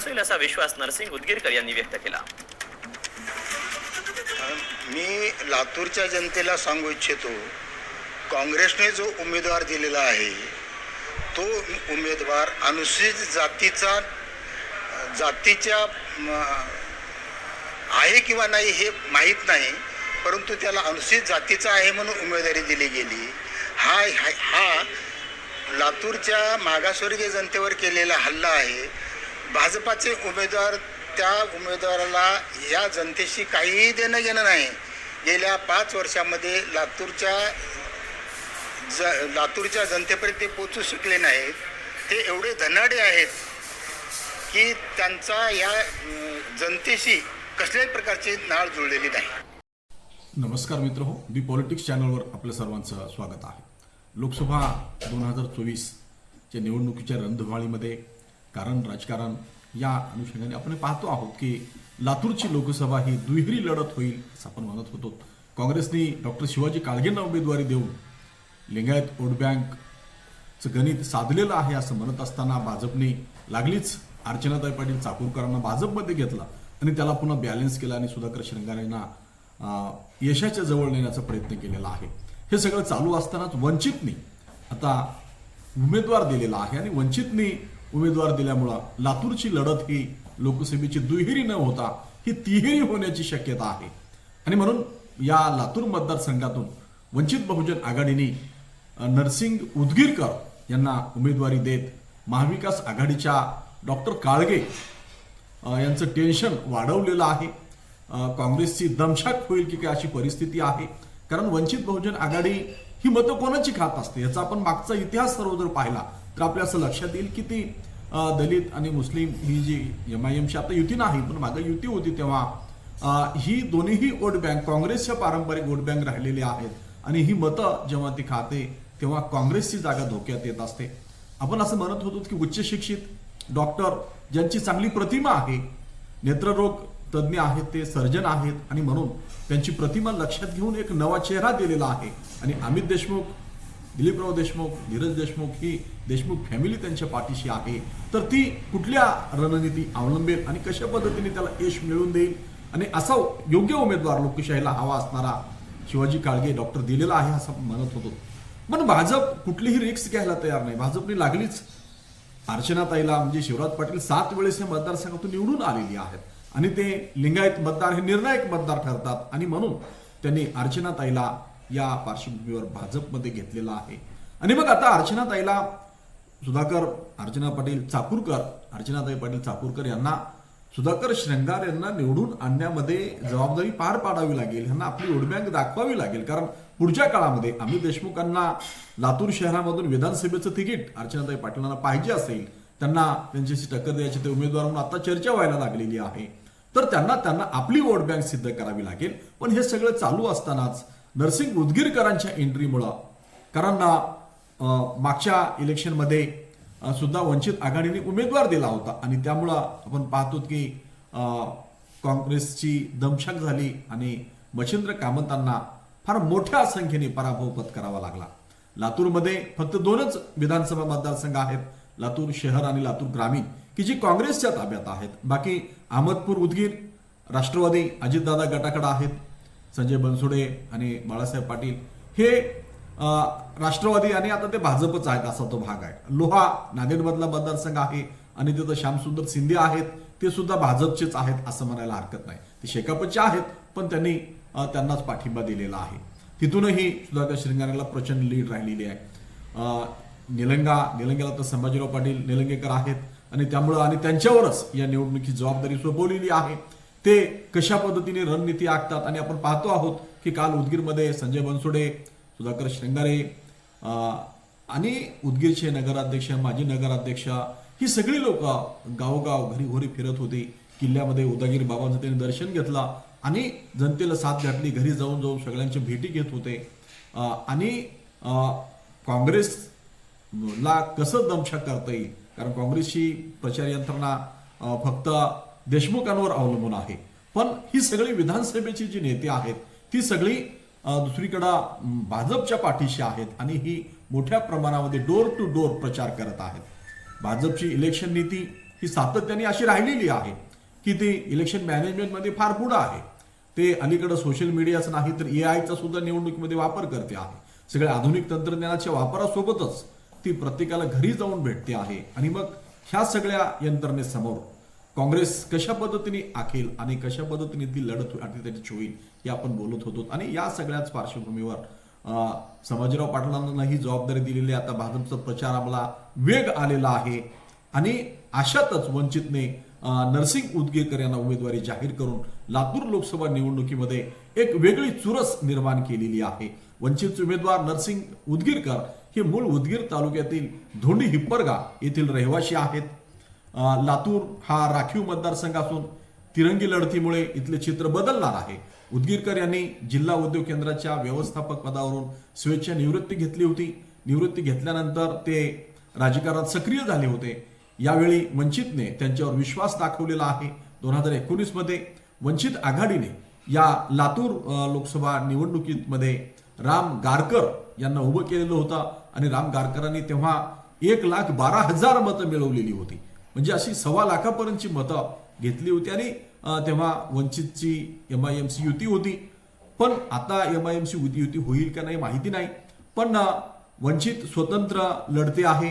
असेल असा विश्वास नरसिंग उदगीरकर यांनी व्यक्त केला. मी लातूरच्या जनतेला सांगू इच्छितो काँग्रेसने जो उमेदवार दिलेला आहे तो उमेदवार अनुसूचित जातीचा जातीच्या आहे किंवा नाही हे माहीत नाही परंतु त्याला अनुसूचित जातीचा आहे म्हणून उमेदवारी दिली गेली. हा हा- हा लातूरच्या मागासवर्गीय जनतेवर केलेला हल्ला आहे. भाजपाचे उमेदवार त्या उमेदवाराला या जनतेशी काहीही देणं घेणं नाही. गेल्या पाच वर्षामध्ये लातूरच्या ज लातूरच्या जनतेपर्यंत ते पोचू शकले नाहीत. ते एवढे धनाडे आहेत की त्यांचा या जनतेशी कसल्याही प्रकारची नाळ जुळलेली नाही. नमस्कार मित्र हो दी पॉलिटिक्स चॅनलवर आपल्या सर्वांचं स्वागत आहे. लोकसभा दोन हजार चोवीसच्या निवडणुकीच्या रणधुमाळीमध्ये कारण राजकारण या अनुषंगाने आपण पाहतो आहोत की लातूरची लोकसभा ही दुहेरी लढत होईल असं आपण म्हणत होतो. काँग्रेसने डॉक्टर शिवाजी काळगेंना उमेदवारी देऊन लिंगायत वोट बँकचं गणित साधलेलं आहे असं म्हणत असताना भाजपने लागलीच अर्चनाताई पाटील चाकूरकरांना भाजपमध्ये घेतला आणि त्याला पुन्हा बॅलन्स केला आणि सुधाकर श्रंगारेंना यांना यशाच्या जवळ नेण्याचा प्रयत्न केलेला आहे. हे सगळं चालू असतानाच वंचितने आता उमेदवार दिलेला आहे आणि वंचितने उमेदवार दिल्यामुळं लातूरची लढत ही लोकसभेची दुहेरी न होता ही तिहेरी होण्याची शक्यता आहे. आणि म्हणून या लातूर मतदारसंघातून वंचित बहुजन आघाडीने नरसिंग उदगीरकर यांना उमेदवारी देत महाविकास आघाडीच्या डॉक्टर काळगे यांचं टेन्शन वाढवलेलं आहे. काँग्रेसची दमछाक होईल की काय अशी परिस्थिती आहे. कारण वंचित बहुजन आघाडी ही मतं कोणाची खात असते? याचा आपण मागचा इतिहास सर्व जर पाहिला. तर आपल्या असं लक्षात येईल की ती दलित आणि मुस्लिम ही जी एम आय एमची आता युती नाही पण मागे युती होती तेव्हा ही दोन्हीही वोट बँक काँग्रेसच्या पारंपरिक वोट बँक राहिलेली आहेत. आणि ही मतं जेव्हा ती खाते तेव्हा काँग्रेसची जागा धोक्यात येत असते. आपण असं म्हणत होतो की उच्च शिक्षित डॉक्टर ज्यांची चांगली प्रतिमा आहे नेत्ररोग तज्ज्ञ आहेत ते सर्जन आहेत आणि म्हणून त्यांची प्रतिमा लक्षात घेऊन एक नवा चेहरा दिलेला आहे. आणि अमित देशमुख दिलीपराव देशमुख धीरज देशमुख ही देशमुख फॅमिली त्यांच्या पाठीशी आहे. तर ती कुठल्या रणनीती अवलंबेल आणि कशा पद्धतीने त्याला यश मिळवून देईल? आणि असा योग्य उमेदवार लोकशाहीला हवा असणारा शिवाजी काळगे डॉक्टर दिलेला आहे असं म्हणत होतो. पण भाजप कुठलीही रिक्स घ्यायला तयार नाही. भाजपने लागलीच अर्चनाताईला म्हणजे शिवराज पाटील सात वेळेस या मतदारसंघातून निवडून आलेली आहेत. आणि ते लिंगायत मतदार हे निर्णायक मतदार ठरतात. आणि म्हणून त्यांनी अर्चनाताईला या पार्श्वभूमीवर भाजपमध्ये घेतलेला आहे. आणि मग आता अर्चनाताईला सुधाकर अर्चना पाटील चाकूरकर अर्चनाताई पाटील चाकूरकर यांना सुधाकर श्रंगार यांना निवडून आणण्यामध्ये जबाबदारी पार पाडावी लागेल यांना आपली वोट बँक दाखवावी लागेल. कारण पुढच्या काळामध्ये अमित देशमुखांना लातूर शहरामधून विधानसभेचं तिकीट अर्चनाताई पाटलांना पाहिजे असेल त्यांना त्यांच्याशी टक्कर द्यायची ते उमेदवार म्हणून आता चर्चा व्हायला लागलेली आहे. तर त्यांना त्यांना आपली वोट बँक सिद्ध करावी लागेल. पण हे सगळं चालू असतानाच नरसिंग उदगीरकरांच्या एंट्रीमुळं. कारण मागच्या इलेक्शनमध्ये सुद्धा वंचित आघाडीने उमेदवार दिला होता. आणि त्यामुळं आपण पाहतो की अं, काँग्रेसची दमछाक झाली आणि मच्छिंद्र कामतांना फार मोठ्या संख्येने पराभव पत्करावा लागला. लातूरमध्ये फक्त दोनच विधानसभा मतदारसंघ आहेत लातूर शहर आणि लातूर ग्रामीण की जी काँग्रेसच्या ताब्यात आहेत. बाकी अहमदपूर उदगीर राष्ट्रवादी अजितदादा गटाकडे आहेत. संजय बनसोडे आणि बाळासाहेब पाटील हे राष्ट्रवादी आणि आता ते भाजपच आहेत असा तो भाग आहे. लोहा नांदेडमधला मतदारसंघ आहे आणि तिथं श्यामसुंदर शिंदे आहेत ते सुद्धा भाजपचेच आहेत असं म्हणायला हरकत नाही. ते शेकापचे आहेत पण त्यांनी त्यांनाच पाठिंबा दिलेला आहे. तिथूनही सुधाकर श्रृंगारेला प्रचंड लीड राहिलेली आहे. निलंगा निलंगेला तर संभाजीराव पाटील निलंगेकर आहेत आणि त्यामुळं आणि त्यांच्यावरच या निवडणुकीची जबाबदारी सोपवलेली आहे. ते कशा पद्धतीने रणनीती आखतात आणि आपण पाहतो आहोत की काल उदगीरमध्ये संजय बनसोडे सुधाकर श्रृंगारे आणि उदगीरचे नगराध्यक्ष माजी नगराध्यक्ष ही सगळी लोक गावोगाव घरी घोरी फिरत होती. किल्ल्यामध्ये उदगीर बाबांचं त्यांनी दर्शन घेतलं आणि जनतेला साथ घातली घरी जाऊन जाऊन सगळ्यांच्या भेटी घेत होते. आणि काँग्रेस ला कसं दमछाक करता येईल? कारण काँग्रेसची प्रचार यंत्रणा फक्त देशमुखांवर अवलंबून आहे. पण ही सगळी विधानसभेची जी नेते आहेत ती सगळी दुसरीकडं भाजपच्या पाठीशी आहेत आणि ही मोठ्या प्रमाणामध्ये डोर टू डोर प्रचार करत आहेत. भाजपची इलेक्शन नीती ही सातत्याने अशी राहिलेली आहे की ती इलेक्शन मॅनेजमेंटमध्ये फार पुढं आहे. ते अलीकडं सोशल मीडियाच नाही तर ए आयचा सुद्धा निवडणुकीमध्ये वापर करते आहे. सगळ्या आधुनिक तंत्रज्ञानाच्या वापरासोबतच ती प्रत्येकाला घरी जाऊन भेटते आहे. आणि मग ह्या सगळ्या यंत्रणेसमोर काँग्रेस कशा पद्धतीने आखेल आणि कशा पद्धतीने ती लढत आणि त्याची होईल हे आपण बोलत होतो. आणि या सगळ्याच पार्श्वभूमीवर अं, संभाजीराव पाटलांना ही जबाबदारी दिलेली आहे. आता भाजपचा प्रचार आम्हाला वेग आलेला आहे. आणि अशातच वंचितने नरसिंग उदगीरकर यांना उमेदवारी जाहीर करून लातूर लोकसभा निवडणुकीमध्ये एक वेगळी चुरस निर्माण केलेली आहे. वंचितचे उमेदवार नरसिंग उदगीरकर हे मूळ उदगीर तालुक्यातील धोंडी हिप्परगा येथील रहिवासी आहेत. लातूर हा राखीव मतदारसंघ असून तिरंगी लढतीमुळे इथले चित्र बदलणार आहे. उदगीरकर यांनी जिल्हा उद्योग केंद्राच्या व्यवस्थापक पदावरून स्वेच्छा निवृत्ती घेतली होती. निवृत्ती घेतल्यानंतर ते राजकारणात सक्रिय झाले होते. यावेळी वंचितने त्यांच्यावर विश्वास दाखवलेला आहे. दोन हजार एकोणीसमध्ये वंचित आघाडीने या लातूर लोकसभा निवडणुकीमध्ये राम गारकर यांना उभं केलेलं होतं आणि राम गारकरांनी तेव्हा एक लाख बारा हजार मतं मिळवलेली होती. म्हणजे अशी सव्वा लाखापर्यंतची मतं घेतली होती आणि तेव्हा वंचितची एम आय एम सी युती होती. पण आता एम आय एम सी युती युती होईल का नाही माहिती नाही. पण वंचित स्वतंत्र लढते आहे.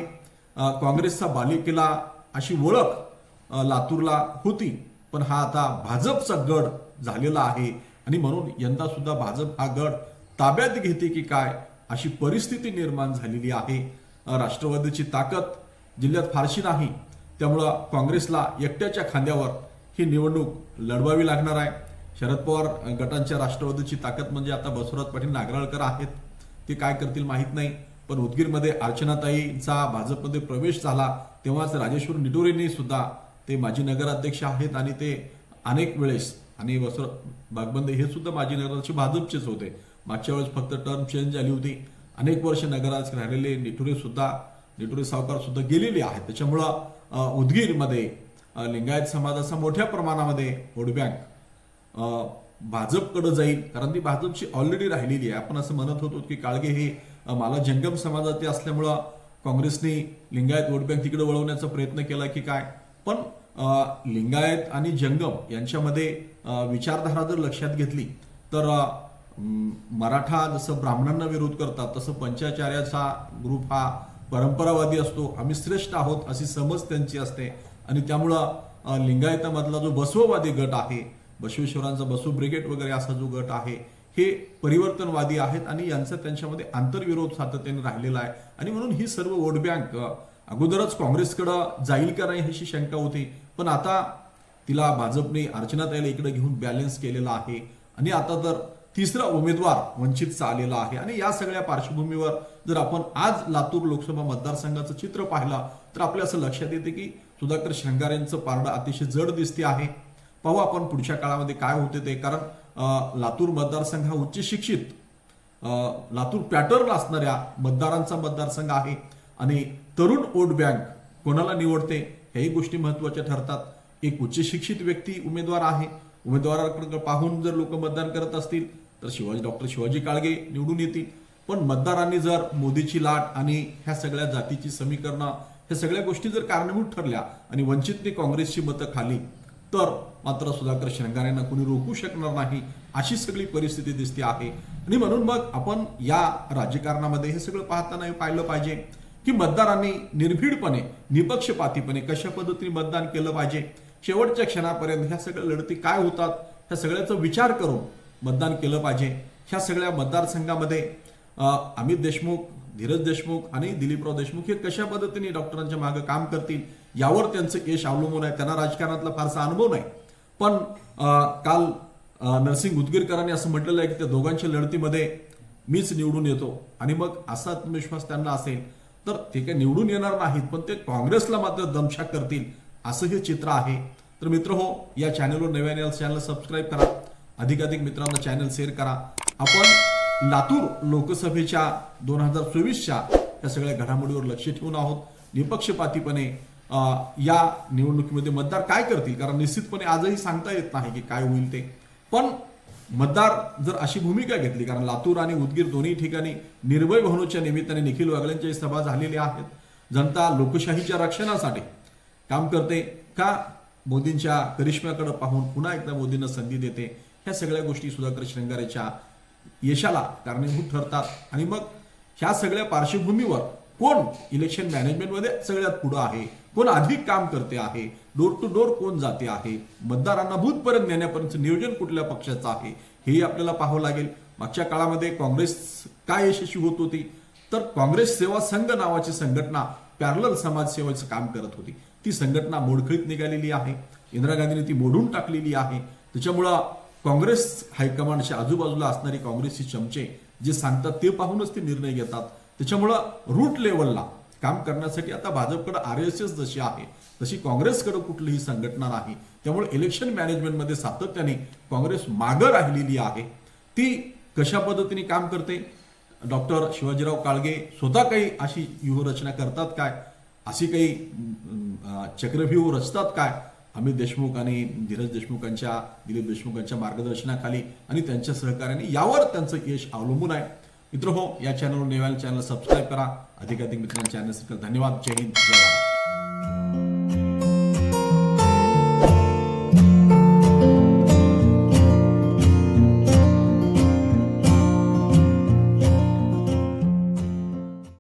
काँग्रेसचा बालिकेला अशी ओळख लातूरला होती. पण हा आता भाजपचा गड झालेला आहे. आणि म्हणून यंदा सुद्धा भाजप हा गड ताब्यात घेते की काय अशी परिस्थिती निर्माण झालेली आहे. राष्ट्रवादीची ताकद जिल्ह्यात फारशी नाही. त्यामुळं काँग्रेसला एकट्याच्या खांद्यावर ही निवडणूक लढवावी लागणार आहे. शरद पवार गटांच्या राष्ट्रवादीची ताकद म्हणजे आता बसवराज पाटील नागराळकर आहेत. ते काय करतील माहीत नाही. पण उदगीरमध्ये अर्चनाताईंचा भाजपमध्ये प्रवेश झाला तेव्हाच राजेश्वर निटोरेंनी सुद्धा ते माजी नगराध्यक्ष आहेत आणि ते अनेक वेळेस आणि वसर बागबंदे हे सुद्धा माजी नगराध्यक्ष भाजपचेच होते. मागच्या वेळेस फक्त टर्म चेंज झाली होती. अनेक वर्ष नगराध्यक्ष राहिलेले निटुरे सुद्धा लिटुरी सावकार सुद्धा गेलेले आहेत. त्याच्यामुळं उदगीरमध्ये लिंगायत समाजाचा मोठ्या प्रमाणामध्ये वोट बँक भाजपकडे जाईल. कारण ती भाजपची ऑलरेडी राहिलेली आहे. आपण असं म्हणत होतो की काळगे हे मला जंगम समाजाचे असल्यामुळं काँग्रेसने लिंगायत वोट बँक तिकडे वळवण्याचा प्रयत्न केला की काय? पण लिंगायत आणि जंगम यांच्यामध्ये विचारधारा जर लक्षात घेतली तर मराठा जसं ब्राह्मणांना विरोध करतात तसं पंचाचार्याचा ग्रुप हा परंपरावादी असतो आम्ही श्रेष्ठ आहोत अशी समज त्यांची असते. आणि त्यामुळं लिंगायतामधला जो बसववादी गट आहे बसवेश्वरांचा बसव ब्रिगेड वगैरे असा जो गट आहे हे परिवर्तनवादी आहेत आणि यांचा त्यांच्यामध्ये आंतरविरोध सातत्याने राहिलेला आहे. आणि म्हणून ही सर्व वोट बँक अगोदरच काँग्रेसकडं जाईल का नाही अशी शंका होती. पण आता तिला भाजपने अर्चनाताईला इकडे घेऊन बॅलन्स केलेला आहे. आणि आता तर तिसरा उमेदवार वंचितचा आलेला आहे. आणि या सगळ्या पार्श्वभूमीवर जर आपण आज लातूर लोकसभा मतदारसंघाचं चित्र पाहिलं तर आपल्या असं लक्षात येते की सुधाकर श्रंगार यांचं पारडं अतिशय जड दिसते आहे. पाहू आपण पुढच्या काळामध्ये काय होते ते. कारण लातूर मतदारसंघ हा उच्च शिक्षित लातूर पॅटर्न असणाऱ्या मतदारांचा मतदारसंघ आहे. आणि तरुण वोट बँक कोणाला निवडते ह्याही गोष्टी महत्त्वाच्या ठरतात. एक उच्च शिक्षित व्यक्ती उमेदवार आहे. उमेदवाराकडे पाहून जर लोक मतदान करत असतील तर शिवाजी डॉक्टर शिवाजी काळगे निवडून येतील. पण मतदारांनी जर मोदीची लाट आणि ह्या सगळ्या जातीची समीकरणं ह्या सगळ्या गोष्टी जर कारणीभूत ठरल्या आणि वंचितने काँग्रेसची मतं खाली तर मात्र सुधाकर शृंगारेंना यांना कोणी रोखू शकणार नाही अशी सगळी परिस्थिती दिसते आहे. आणि म्हणून मग आपण या राजकारणामध्ये हे सगळं पाहताना पाहिलं पाहिजे की मतदारांनी निर्भीडपणे निपक्षपातीपणे कशा पद्धतीने मतदान केलं पाहिजे? शेवटच्या क्षणापर्यंत ह्या सगळ्या लढती काय होतात? ह्या सगळ्याचा विचार करून मतदान केलं पाहिजे. ह्या सगळ्या मतदारसंघामध्ये अमित देशमुख धीरज देशमुख आणि दिलीपराव देशमुख हे कशा पद्धतीने डॉक्टरांच्या मागे काम करतील यावर त्यांचं यश अवलंबून आहे. त्यांना राजकारणातला फारसा अनुभव नाही. पण काल नरसिंग उदगीरकरांनी असं म्हटलेलं आहे की त्या दोघांच्या लढतीमध्ये मीच निवडून येतो आणि मग असा आत्मविश्वास त्यांना असेल तर ते काही निवडून येणार नाहीत पण ते काँग्रेसला मात्र दमछाक करतील असं हे चित्र आहे. तर मित्र हो या चॅनलवर नव्याने चॅनल सबस्क्राईब करा. अधिकाधिक मित्रांना चॅनल शेअर करा. आपण लातूर लोकसभेच्या दोन हजार चोवीसच्या या सगळ्या घडामोडीवर लक्ष ठेवून आहोत. निपक्षपातीपणे या निवडणुकीमध्ये मतदार काय करतील? कारण निश्चितपणे आजही सांगता येत नाही की काय होईल ते. पण मतदार जर अशी भूमिका घेतली कारण लातूर आणि उदगीर दोन्ही ठिकाणी निर्भय भवनच्या निमित्ताने निखिल वागळ्यांच्या सभा झालेल्या आहेत. जनता लोकशाहीच्या रक्षणासाठी काम करते का? मोदींच्या करिश्म्याकडे पाहून पुन्हा एकदा मोदींना संधी देते. ह्या सगळ्या गोष्टी सुधाकर श्रृंगारेच्या यशाला कारणीभूत ठरतात. आणि मग ह्या सगळ्या पार्श्वभूमीवर कोण इलेक्शन मॅनेजमेंटमध्ये सगळ्यात पुढं आहे? कोण अधिक काम करते आहे? डोर टू डोर कोण जाते आहे? मतदारांना भूतपर्यंत नेण्यापर्यंत नियोजन कुठल्या पक्षाचं आहे? हेही आपल्याला पाहावं लागेल. मागच्या काळामध्ये काँग्रेस काय यशस्वी होत होती? तर काँग्रेस सेवा संघ नावाची संघटना पॅरलल समाजसेवेचं काम करत होती. ती संघटना मोडखळीत निघालेली आहे. इंदिरा गांधीने ती मोडून टाकलेली आहे. त्याच्यामुळं काँग्रेस हायकमांडच्या आजूबाजूला असणारी काँग्रेसची चमचे जे सांगतात ते पाहूनच ते निर्णय घेतात. त्याच्यामुळं रूट लेवलला काम करण्यासाठी आता भाजपकडे आर एस एस जशी आहे तशी काँग्रेसकडे कुठलीही संघटना नाही. त्यामुळे इलेक्शन मॅनेजमेंटमध्ये सातत्याने काँग्रेस मागं राहिलेली आहे. ती कशा पद्धतीने काम करते? डॉक्टर शिवाजीराव काळगे स्वतः काही अशी व्यूहरचना करतात काय? अशी काही चक्रव्यूह रचतात काय? अमित देशमुख आणि धीरज देशमुखांच्या दिलीप देशमुखांच्या मार्गदर्शनाखाली आणि त्यांच्या सहकार्याने यावर त्यांचं यश अवलंबून आहे. मित्र हो या चॅनलवर नेवाल चॅनल सबस्क्राईब करा. अधिकाधिक मित्रांच्या चॅनल धन्यवाद. जय हिंद. जय भारत.